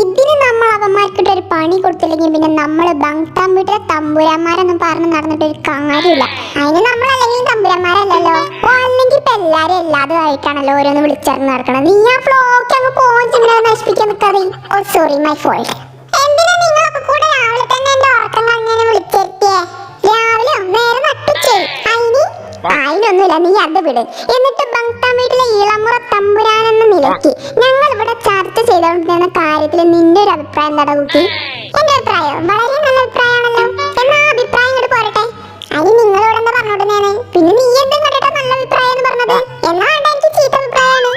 ഇതിന് നമ്മൾ അവന്മാർക്കിട്ട് ഒരു പണി കൊടുത്തില്ലെങ്കിൽ പിന്നെ നമ്മൾ ബങ്താൻ വീട്ടിലെ തമ്പുരാന്മാരൊന്നും പറഞ്ഞ് നടന്നിട്ട് ഒരു കാര്യമില്ല. അതിന് നമ്മൾ അല്ലെങ്കിൽ തമ്പുരാന്മാരല്ലല്ലോ. ഓ അല്ലെങ്കിൽ ഇപ്പൊ എല്ലാരും എല്ലാതും ആയിട്ടാണല്ലോ ഓരോന്ന് വിളിച്ചറിഞ്ഞ് നടക്കണം നീ ആ ഫ്ലോക്ക് അങ്ങ് പോകാൻ ചിന്ത നശിപ്പിക്കാൻ നിൽക്കാതെ ഓ സോറി മൈ ഫോൾട്ട് എന്തിനാ നിങ്ങളൊക്കെ കൂടെ രാവിലെ തന്നെ എന്റെ ഉറക്കം രാവിലെ നേരെ നട്ടുച്ചേ. അതിന് അതിനൊന്നുമില്ല നീ അത് വിട്. അഭിപ്രായം എന്താ കുട്ടി? എന്റെ അഭിപ്രായം വളരെ നല്ല അഭിപ്രായമാണല്ലോ. എന്നാ അഭിപ്രായം ഇങ്ങോട്ട് പോരട്ടെ. അതിന് നിങ്ങളോട് എന്താ പറഞ്ഞോടുന്നേനെ പിന്നെ നീ എന്തും കണ്ടിട്ടാ നല്ല അഭിപ്രായം എന്ന് പറഞ്ഞത്? എന്നാ എനിക്ക് ചീത്ത അഭിപ്രായമാണ്.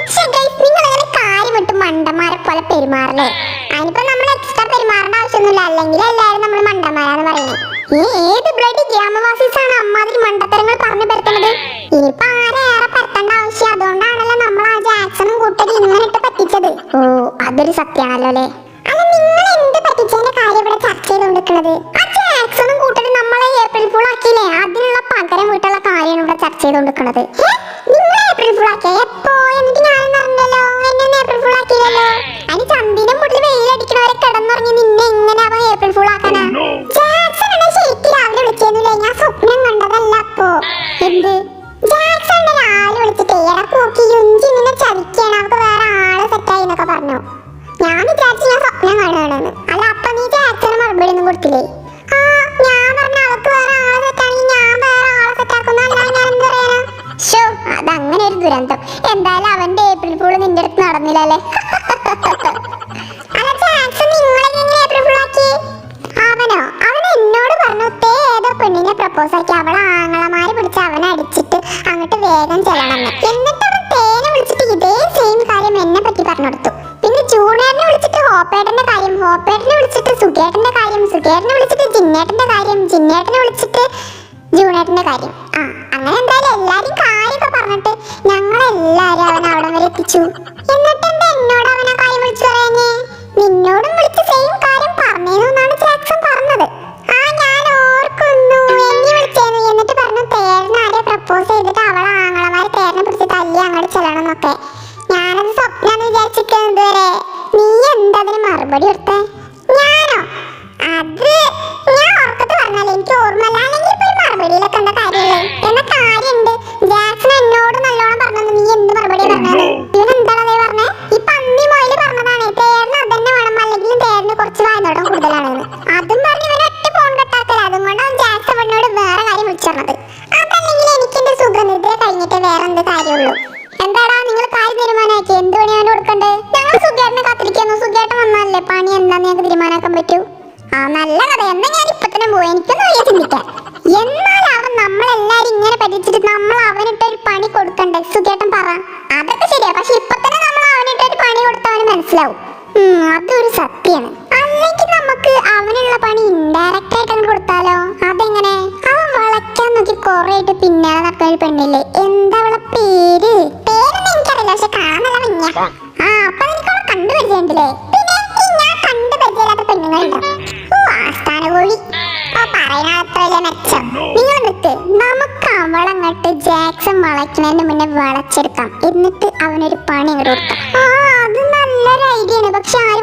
നിങ്ങൾ അങ്ങനെ കാര്യം വിട്ട് മണ്ടന്മാരെ പോലെ പെരുമാറല്ലേ? അതിനിപ്പോ നമ്മൾ എക്സ്ട്രാ പെരുമാറേണ്ട ആവശ്യമൊന്നുമില്ല. അല്ലെങ്കിൽ എല്ലാവരും നമ്മൾ മണ്ടന്മാരാന്ന് പറയുന്നത് ഈ ഏത് ബ്ലഡി ഗ്രാമവാസീസാണ് അമ്മാതിരി മണ്ടത്തരങ്ങൾ പറഞ്ഞു പരത്തുന്നത്? ഇനിയിപ്പോ ആരെ ഏറെ പരത്തേണ്ട ആവശ്യം? അതുകൊണ്ടാണല്ലോ നമ്മൾ ആ ജാക്സണും കൂട്ടരും ഇങ്ങനെ ഇട്ട് പറ്റിച്ചത്. ഓ അതൊരു സത്യമാണല്ലോ അല്ലേ? ചെയ്തുകൊണ്ടിരിക്കുന്നത് ആ കൂട്ടരും നമ്മളെ ഏപ്രിൽ ഫുൾ ആക്കിയില്ലേ? അതിനുള്ള പകരം വീട്ടുള്ള കാര്യമാണ് ഇവിടെ ചർച്ച ചെയ്തുകൊണ്ടിരിക്കുന്നത് നിങ്ങൾ ഏപ്രിൽ ഫുൾ ആക്കിയ? എപ്പോ? എന്നിട്ട് ഞാനൊന്നും അറിഞ്ഞല്ലോ എന്നെ ഏപ്രിൽ ഫുൾ ആക്കിയില്ലല്ലോ. അതിന് ചന്ദിന്റെ മുട്ടിൽ വെയിലടിക്കണവരെ കിടന്നുറങ്ങി നിന്നെ അവൻ ഏപ്രിൽ ഫുൾ ആക്കാനാ ജാക്സൺ എന്നെ ശരിക്കും രാവിലെ വിളിച്ചേന്നില്ലേ? ഞാൻ സ്വപ്നം കണ്ടതല്ല അപ്പോ. എന്ത്? പറയാനാ? ഷോ അതങ്ങനെ ഒരു ദുരന്തം. എന്തായാലും അവന്റെ ഏപ്രിൽ പൂൾ നിന്റെ അടുത്ത് നടന്നില്ലല്ലേ അവനോ? അവൻ പറഞ്ഞു തേ ഏതോ പെണ്ണിനെ പ്രപ്പോസ് ആക്കി. അവളെ ആങ്ങളമാര് പിടിച്ച് അവനെ അടിച്ചിട്ട് അങ്ങോട്ട് വേഗം ചെല്ലണമെന്ന്. എന്നിട്ട് അവൻ തേനെ വിളിച്ചിട്ട് ഇതേ സെയിം കാര്യം എന്നെ പറ്റി പറഞ്ഞു കൊടുത്തു. പിന്നെ ജൂണിയറിനെ വിളിച്ചിട്ട് ഹോപ്പേട്ടന്റെ കാര്യം ഹോപ്പേട്ടനെ വിളിച്ചിട്ട് സുഖേട്ടന്റെ കാര്യം സുഖേട്ടനെ വിളിച്ചിട്ട് ജിന്നേട്ടന്റെ കാര്യം ജിന്നേട്ടനെ വിളിച്ചിട്ട് ജൂണേട്ടന്റെ കാര്യം. ആ അങ്ങനെ എന്തായാലും എല്ലാരും കാര്യമൊക്കെ പറഞ്ഞിട്ട് ഞങ്ങളെല്ലാരും അവൻ അവിടെ വരെ എത്തിച്ചു. എന്നിട്ട് എന്താ എന്നോട് അവനെ കാര്യം വിളിച്ചു പറയാഞ്ഞേ? നിന്നോടും വിളിച്ച് സെയിം കാര്യം പറഞ്ഞേന്നാണ് ജാക്സൺ പറഞ്ഞത്. ആ ഞാൻ ഓർക്കുന്നു. എന്നെ വിളിച്ചേന്നു എന്നിട്ട് പറഞ്ഞു തേരനെ ആരെ പ്രപ്പോസ് ചെയ്തിട്ട് അവളെ ആങ്ങളമാര് തേരനെ പിടിച്ച് തല്ലി അങ്ങോട്ട് ചെല്ലണം എന്നൊക്കെ ഞാനത് സ്വപ്നാന്ന് വിചാരിച്ചിരിക്കുന്നത് വരെ നീ എന്താ അതിന് മറുപടി കൊടുത്തേ? കഴിഞ്ഞിട്ട് വേറെ എന്ത് കാര്യമുള്ളൂ? എന്താടാ നിങ്ങൾ കാര്യം തീരുമാനമാക്കി? എന്ത് പണിയാണ് കൊടുക്കണ്ടേ? ഞങ്ങൾ സുഖേട്ടനെ കാത്തിരിക്കുന്നു. സുഖേട്ടൻ വന്നാലല്ലേ പണി എന്താന്ന് ഞങ്ങൾക്ക് തീരുമാനാക്കാൻ പറ്റൂ? ആ നല്ല കഥ. എന്നാ ഞാൻ ഇപ്പൊ തന്നെ പോയി എനിക്കൊന്നും വയ്യ ചിന്തിക്കാൻ എന്നാൽ അവൻ നമ്മളെല്ലാരും ഇങ്ങനെ പറ്റിച്ചിട്ട് നമ്മൾ അവനിട്ട് ഒരു പണി കൊടുക്കണ്ടേ? സുഖേട്ടൻ പറ. അതൊക്കെ ശരിയാ. പക്ഷെ ഇപ്പൊ തന്നെ നമ്മൾ അവനിട്ട് ഒരു പണി കൊടുത്തവന് മനസ്സിലാവും. അതൊരു സത്യമാണ് അല്ലെങ്കിൽ നമുക്ക് അവനുള്ള പണി ഇൻഡയറക്റ്റ് ആയിട്ട് കൊടുത്താലോ? അതെങ്ങനെ? വളയ്ക്കാൻ നോക്കി കൊറേ ആയിട്ട് പിന്നാലെ നടക്കുന്ന ഒരു പെണ്ണില്ലേ? എന്താ അവളെ പേര്? പേരൊന്നും എനിക്കറിയില്ല പക്ഷെ മഞ്ഞ. ആ. അപ്പൊ എനിക്ക് അവളെ കണ്ടു പിന്നെ ഞാൻ പെണ്ണുങ്ങളുണ്ടോ? ഓ ആസ്ഥാന കോഴി ഓ മെച്ചം. നിങ്ങൾ നിൽക്ക് നമുക്ക് അവളങ്ങോട്ട് ജാക്സൺ വളയ്ക്കുന്നതിന് മുന്നേ വളച്ചെടുക്കാം. എന്നിട്ട് അവനൊരു പണി അങ്ങോട്ട് കൊടുക്കാം. ആ അത് നല്ലൊരു ഐഡിയ ആണ് പക്ഷെ ആര്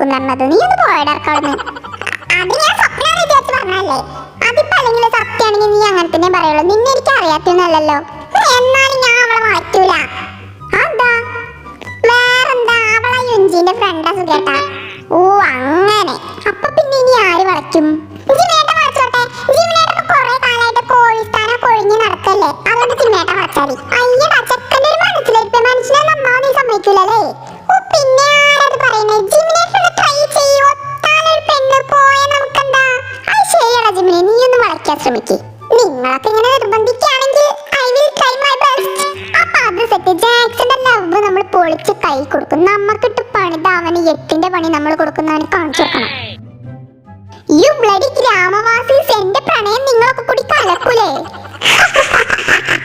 നോക്കും നീ ഒന്ന് പോയടക്കം അവിടുന്ന് അത് ഞാൻ സ്വപ്നം വിചാരിച്ച് പറഞ്ഞല്ലേ അതിപ്പോ അല്ലെങ്കിൽ സത്യാണെങ്കിൽ നീ അങ്ങനെ തന്നെ പറയുള്ളൂ. നിന്നെ എനിക്ക് അറിയാത്തല്ലോ എന്നാലും ഞാൻ അവളെ മാറ്റൂല. അതാ വേറെന്താ? അവളെ യുഞ്ചിന്റെ ഫ്രണ്ടാ ഓ അങ്ങനെ. അപ്പൊ പിന്നെ ഇനി ആര് വളയ്ക്കും ഇങ്ങനെ നിർബന്ധിക്കുകയാണെങ്കിൽ I will try my best അപ്പൊ അത് സെറ്റ് ലവ് നമ്മൾ പൊളിച്ച് കൈ കൊടുക്കും. നമുക്കിട്ട് പണിത അവന് എട്ടിന്റെ പണി നമ്മൾ കൊടുക്കുന്നവന് കാണിച്ചു കൊടുക്കണം. യു ബ്ലഡി ഗ്രാമവാസീസ് എന്റെ പ്രണയം നിങ്ങളൊക്കെ കൂടി കലക്കൂലേ?